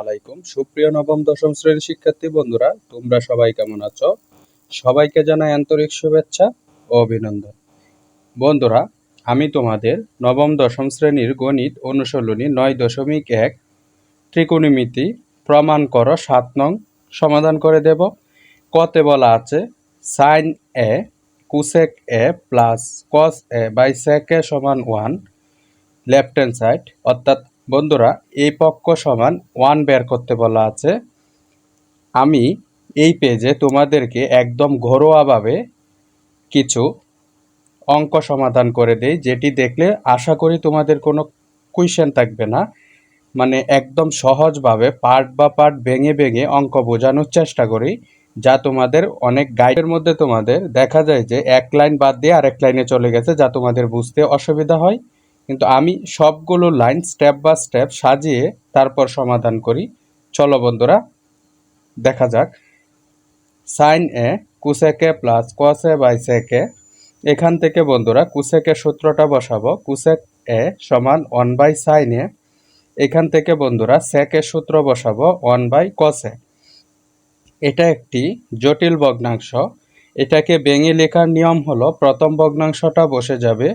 আলাইকুম। সুপ্রিয় নবম, দশম শ্রেণির শিক্ষার্থী বন্ধুরা, তোমরা সবাই কেমন আছো? সবাইকে জানাই আন্তরিক শুভেচ্ছা ও অভিনন্দন। বন্ধুরা, আমি তোমাদের নবম, দশম শ্রেণির গণিত অনুশীলনী নয় দশমিক এক ত্রিকোণমিতি প্রমাণ করো সাত নং সমাধান করে দেব। কতে বলা আছে sine A cosec A plus cos A by sec A সমান ওয়ান লেফট হ্যান্ড সাইড অর্থাৎ বন্ধুরা, এই পক্ষ সমান ওয়ান বের করতে বলা আছে। আমি এই পেজে তোমাদেরকে একদম ঘরোয়াভাবে কিছু অঙ্ক সমাধান করে দেই, যেটি দেখলে আশা করি তোমাদের কোনো কুইশন থাকবে না। মানে একদম সহজভাবে পার্ট বা পার্ট ভেঙে ভেঙে অঙ্ক বোঝানোর চেষ্টা করি, যা তোমাদের অনেক গাইডের মধ্যে তোমাদের দেখা যায় যে এক লাইন বাদ দিয়ে আরেক লাইনে চলে গেছে, যা তোমাদের বুঝতে অসুবিধা হয়। কিন্তু আমি সবগুলো লাইন স্টেপ বাই স্টেপ সাজিয়ে তারপর সমাধান করি। চলো বন্ধুরা, দেখা যাক। Sine A cosec A plus cos A by sec A এখান থেকে বন্ধুরা কুসেকের সূত্রটা বসাবো। কুসেক এ সমান ওয়ান বাই সাইন এ এখান থেকে বন্ধুরা সেকের সূত্র বসাবো ওয়ান বাই কসে এটা একটি জটিল ভগ্নাংশ। এটাকে ভেঙে লেখার নিয়ম হলো, প্রথম ভগ্নাংশটা বসে যাবে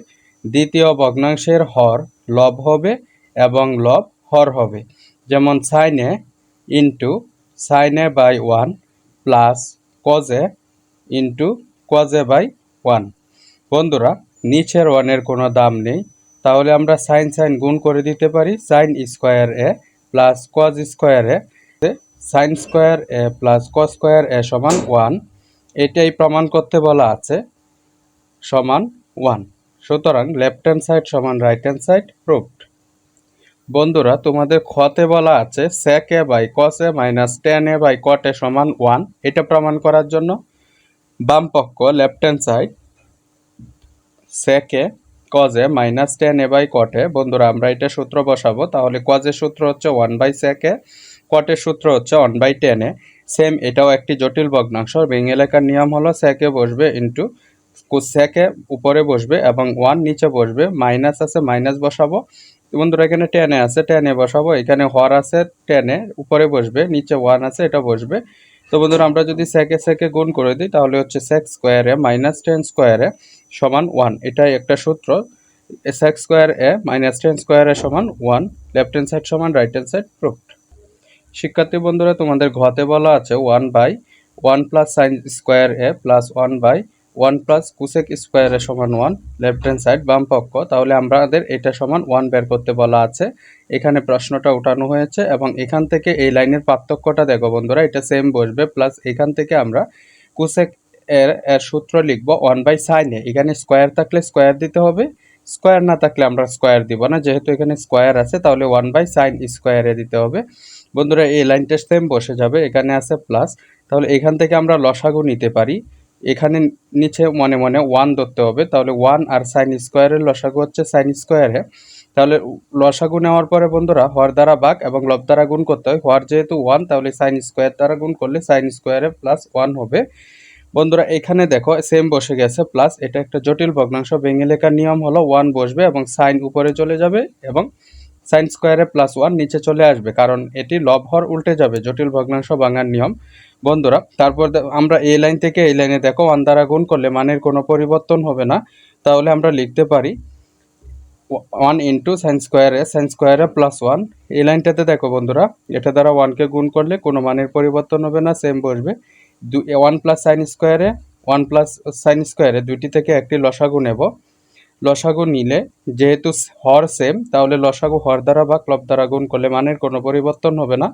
দ্বিতীয় ভগ্নাংশের হর লব হবে এবং লব হর হবে। যেমন sine A into sine A by one plus cos A into cos A by one বন্ধুরা, নিচের ওয়ানের কোনো দাম নেই। তাহলে আমরা সাইন সাইন গুণ করে দিতে পারি। Sine square A plus cos square A sine square A plus cos square A সমান ওয়ান এটাই প্রমাণ করতে বলা আছে। সমান ওয়ান সুতরাং লেফট হ্যান্ড সাইড সমান রাইট হ্যান্ড সাইড প্রুভড বন্ধুরা, তোমাদের খতে বলা আছে sec A by cos A minus tan A by cot A সমান ওয়ান এটা প্রমাণ করার জন্য। বাম পক্ষ left hand side sec A cos A minus tan A by cot A বন্ধুরা, আমরা এটা সূত্র বসাবো, তাহলে কজের সূত্র হচ্ছে ওয়ান বাই সেক এ কটের সূত্র হচ্ছে one by tan A same এটাও একটি জটিল ভগ্নাংশ, ভেঙে লেখার নিয়ম হলো সেকে বসবে ইন্টু সেকে উপরে বসবে এবং ওয়ান নিচে বসবে, মাইনাস আছে, মাইনাস বসাবো। বন্ধুরা, এখানে টেনে আছে, টেনে বসাবো। এখানে হর আছে, টেনে উপরে বসবে, নিচে ওয়ান আছে, এটা বসবে। তো বন্ধুরা, আমরা যদি সেকে সেকে গুণ করে দিই, তাহলে হচ্ছে সেক স্কোয়ারে মাইনাস টেন স্কোয়ারে সমান ওয়ান এটাই একটা সূত্র। Sec square A minus tan square A সমান ওয়ান লেফট হ্যান্ড সাইড সমান রাইট হ্যান্ড সাইড প্রুফড শিক্ষার্থী বন্ধুরা, তোমাদের ঘতে বলা আছে one by one plus sine square A plus one by one plus cosec স্কোয়ারের সমান ওয়ান, লেফট হ্যান্ড সাইড, বাম পক্ষ। তাহলে আমাদের এটা সমান ওয়ান বের করতে বলা আছে। এখানে প্রশ্নটা উঠানো হয়েছে এবং এখান থেকে এই লাইনের পার্থক্যটা দেখো বন্ধুরা, এটা সেম বসবে। প্লাস এখান থেকে আমরা কুসেক এর এর সূত্র লিখব ওয়ান বাই সাইনে এখানে স্কোয়ার থাকলে স্কোয়ার দিতে হবে স্কোয়ার না থাকলে আমরা স্কোয়ার দিব না। যেহেতু এখানে স্কোয়ার আছে, তাহলে ওয়ান বাই সাইন স্কোয়ারে দিতে হবে। বন্ধুরা, এই লাইনটা সেম বসে যাবে। এখানে আছে প্লাস তাহলে এখান থেকে আমরা লসাগু নিতে পারি। এখানে নিচে মনে মনে ওয়ান ধরতে হবে। তাহলে ওয়ান আর সাইন স্কোয়ারের লসাগু হচ্ছে সাইন স্কোয়ারে তাহলে লসাগু নেওয়ার পরে বন্ধুরা, হর দ্বারা বাঘ এবং লব দ্বারা গুণ করতে হয়। হর যেহেতু ওয়ান তাহলে সাইন স্কোয়ার দ্বারা গুণ করলে সাইন স্কোয়ারে প্লাস ওয়ান হবে। বন্ধুরা, এখানে দেখো সেম বসে গেছে। প্লাস এটা একটা জটিল ভগ্নাংশ। ভেঙে লেখার নিয়ম হলো ওয়ান বসবে এবং সাইন উপরে চলে যাবে এবং সাইন স্কোয়ারে প্লাস ওয়ান নিচে চলে আসবে, কারণ এটি লব হর উল্টে যাবে, জটিল ভগ্নাংশ ভাঙার নিয়ম। বন্ধুরা, তারপর আমরা এই লাইন থেকে এই লাইনে দেখো ওয়ান দ্বারা গুণ করলে মানের কোনো পরিবর্তন হবে না। তাহলে আমরা লিখতে পারি one into sine square A sine square A plus one এই লাইনটাতে দেখো বন্ধুরা, এটা দ্বারা ওয়ানকে গুণ করলে কোনো মানের পরিবর্তন হবে না সেম বসবে। দু one plus sine square A one plus sine square A দুইটি থেকে একটি লসাগু নেব। লসাগু নিলে, যেহেতু হর সেম তাহলে লসাগু হর দ্বারা বা ক্লব দ্বারা গুণ করলে মানের কোনো পরিবর্তন হবে না।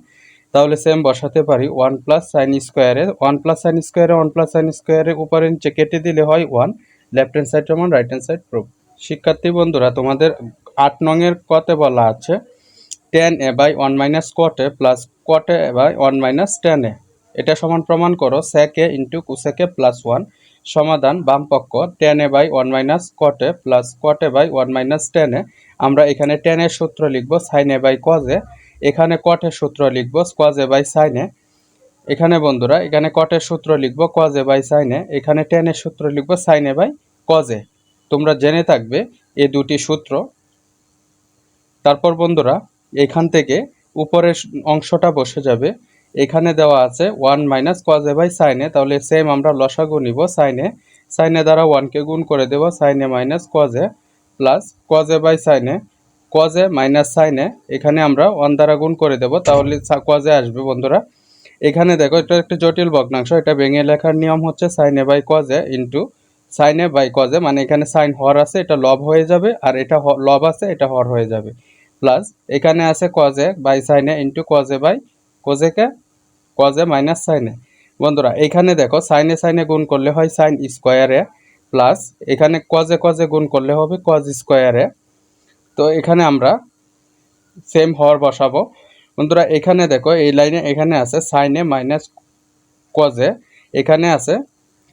তাহলে সেম বসাতে পারি one plus sine square A one plus sine square A one plus sine square A উপরে নিচে কেটে দিলে হয় ওয়ান লেফট হ্যান্ড সাইড যেমন রাইট হ্যান্ড সাইড প্রুফ শিক্ষার্থী বন্ধুরা, তোমাদের আট নংয়ের কতে বলা আছে tan A by one minus cot A plus cot A A by one minus tan A এটা সমান প্রমাণ করো সেকে ইন্টু কুসেকে প্লাস ওয়ান সমাধান বাম পক্ষ tan A by one minus cot A plus cot A by one minus tan A আমরা এখানে টেনের সূত্র লিখব সাইন এ বাই কজে এখানে কটের সূত্র লিখব স্কোয়াজে বাই সাইনে এখানে বন্ধুরা, এখানে কটের সূত্র লিখব কজে বাই সাইনে এখানে টেনের সূত্র লিখব সাইনে বাই কজে তোমরা জেনে থাকবে এই দুটি সূত্র। তারপর বন্ধুরা, এখান থেকে উপরের অংশটা বসে যাবে। এখানে দেওয়া আছে ওয়ান মাইনাস কজে বাই সাইনে তাহলে সেম আমরা লসাগু নিব সাইনে সাইনে দ্বারা ওয়ানকে গুণ করে দেব sine A minus cos A plus cos A by sine A cos A minus সাইনে এখানে আমরা ওয়ান দ্বারা গুণ করে দেব, তাহলে কজে আসবে বন্ধুরা। এখানে দেখো, এটা একটা জটিল ভগ্নাংশ, এটা ভেঙে লেখার নিয়ম হচ্ছে sine A by cos A into sine A by cos A মানে এখানে সাইন হর আছে, এটা লব হয়ে যাবে, আর এটা লব আছে, এটা হর হয়ে যাবে। প্লাস এখানে আছে cos A by sine A into cos A by cosec A cos A minus sine A বন্ধুরা, এখানে দেখো সাইনে সাইনে গুণ করলে হয় সাইন স্কোয়ারে প্লাস এখানে কজে কজে গুণ করলে হবে কজ স্কোয়ারে তো এখানে আমরা সেম হর বসাবো। বন্ধুরা, এখানে দেখো এই লাইনে এখানে আছে সাইনে মাইনাস কজে এখানে আছে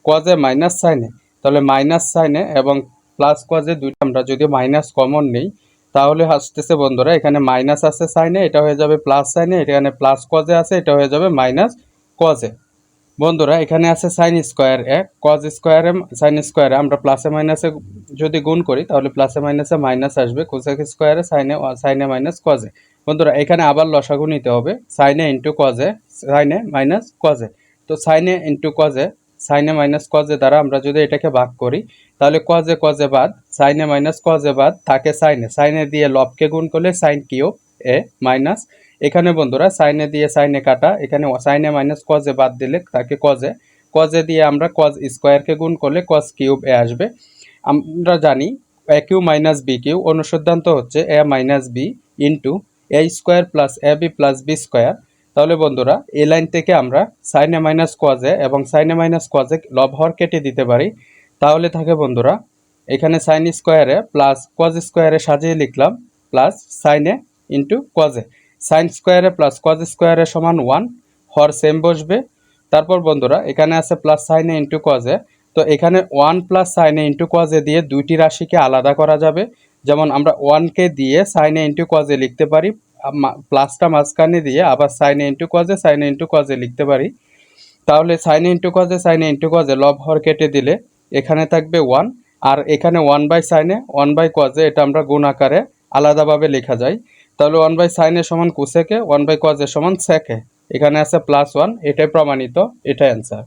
কজে মাইনাস সাইনে তাহলে মাইনাস সাইনে এবং প্লাস কজে দুইটা আমরা যদি মাইনাস কমন নেই তাহলে আসতেছে বন্ধুরা, এখানে মাইনাস আছে সাইনে এটা হয়ে যাবে প্লাস সাইনে এখানে প্লাস কজে আছে, এটা হয়ে যাবে মাইনাস কজে বন্ধুরা, এখানে আছে sine square A cos square A sine square A আমরা প্লাসে মাইনাসে যদি গুণ করি, তাহলে প্লাসে মাইনাসে মাইনাস আসবে কোসেক স্কোয়ারে সাইনে সাইনে মাইনাস কজে বন্ধুরা, এখানে আবার লসাগু নিতে হবে সাইনে ইন্টু কজে সাইনে মাইনাস কজে তো সাইনে ইন্টু কজে সাইনে মাইনাস কজে দ্বারা আমরা যদি এটাকে ভাগ করি, তাহলে কজে কজে বাদ সাইনে মাইনাস কজে বাদ, থাকে সাইনে। সাইনে দিয়ে লবকে গুণ করলে সাইন কিউব এ মাইনাস। এখানে বন্ধুরা, সাইনে দিয়ে সাইনে কাটা, এখানে সাইনে মাইনাস কজে বাদ দিলে তাকে কজে কজে দিয়ে আমরা কজ স্কোয়ারকে গুণ করলে কজ কিউব এ আসবে। আমরা জানি A cube minus B cube অনুসিদ্ধান্ত হচ্ছে A minus B into A square plus A B plus B square. তাহলে বন্ধুরা, এই লাইন থেকে আমরা সাইনে মাইনাস কজে এবং সাইনে মাইনাস কজে লব হর কেটে দিতে পারি। তাহলে থাকে বন্ধুরা এখানে সাইন স্কোয়ারে প্লাস কজ স্কোয়ারে সাজিয়ে লিখলাম plus sine A into cos A sine square A plus cos square A সমান ওয়ান হর সেম বসবে। তারপর বন্ধুরা, এখানে আছে প্লাস সাইনে ইন্টু কজে তো এখানে one plus sine A into cos A দিয়ে দুইটি রাশিকে আলাদা করা যাবে। যেমন আমরা ওয়ানকে দিয়ে সাইনে ইন্টু কজে লিখতে পারি প্লাসটা মাঝখানে দিয়ে আবার সাইনে ইন্টু কজে সাইনে ইন্টু কজে লিখতে পারি। তাহলে সাইনে ইন্টু কজে সাইনে ইন্টু কজে লব হর কেটে দিলে এখানে থাকবে ওয়ান আর এখানে one by sine A one by cos A এটা আমরা গুণ আকারে আলাদাভাবে লেখা যায়। তাহলে ওয়ান বাই সাইনে সমান কুসেকে ওয়ান বাই কজে সমান সেকে এখানে আছে প্লাস ওয়ান এটাই প্রমাণিত, এটাই অ্যান্সার